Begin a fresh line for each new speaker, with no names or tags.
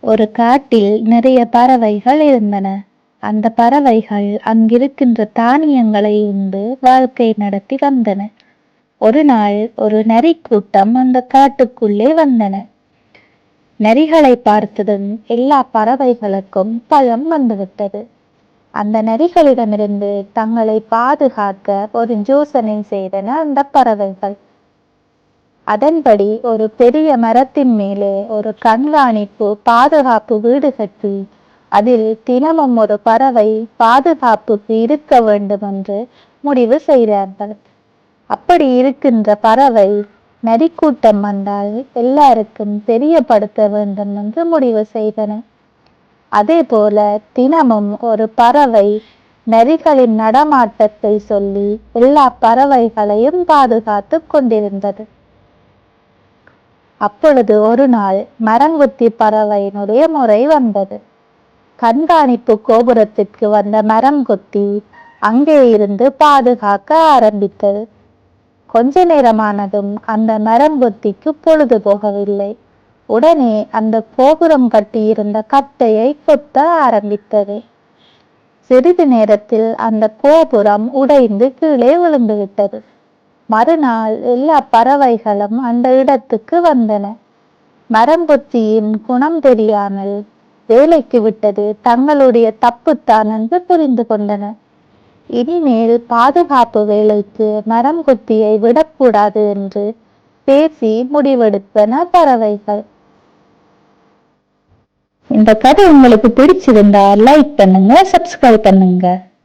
ஒரு காட்டில் நிறைய பறவைகள் இருந்தன. அந்த பறவைகள் அங்கிருக்கின்ற தானியங்களை உண்டு வாழ்க்கை நடத்தி வந்தன. ஒரு நாள் ஒரு நரி கூட்டம் அந்த காட்டுக்குள்ளே வந்தன. நரிகளை பார்த்ததும் எல்லா பறவைகளுக்கும் பழம் வந்துவிட்டது. அந்த நரிகளிடமிருந்து தங்களை பாதுகாக்க ஒரு யோசனை செய்தன அந்த பறவைகள். அதன்படி ஒரு பெரிய மரத்தின் மேலே ஒரு கண்காணிப்பு பாதுகாப்பு வீடு கட்டி அதில் தினமும் ஒரு பறவை பாதுகாப்புக்கு இருக்க வேண்டும் என்று முடிவு செய்தார்கள். அப்படி இருக்கின்ற பறவை நரிக்கூட்டம் வந்தால் எல்லாருக்கும் தெரியப்படுத்த வேண்டும் என்று முடிவு செய்தன. அதே போல தினமும் ஒரு பறவை நரிகளின் நடமாட்டத்தை சொல்லி எல்லா பறவைகளையும் பாதுகாத்து கொண்டிருந்தது. அப்பொழுது ஒரு நாள் மரங்குத்தி பறவையினுடைய முறை வந்தது. கண்காணிப்பு கோபுரத்திற்கு வந்த மரங்குத்தி அங்கே இருந்து பாதுகாக்க ஆரம்பித்தது. கொஞ்ச நேரமானதும் அந்த மரங்குத்திக்கு பொழுது போகவில்லை. உடனே அந்த கோபுரம் கட்டியிருந்த கட்டையை கொத்த ஆரம்பித்தது. சிறிது நேரத்தில் அந்த கோபுரம் உடைந்து கீழே விழுந்துவிட்டது. மறுநாள் எல்லா பறவைகளும் அந்த இடத்துக்கு வந்தன. மரம்பொத்தியின் குணம் தெரியாமல் வேலைக்கு விட்டது தங்களுடைய தப்புத்தான் என்று புரிந்து கொண்டன. இனிமேல் பாதுகாப்பு வேலைக்கு மரம் கொத்தியை விடக்கூடாது என்று பேசி முடிவெடுத்தன பறவைகள். இந்த கதை உங்களுக்கு பிடிச்சிருந்தா லைக் பண்ணுங்க சப்ஸ்கிரைப் பண்ணுங்க.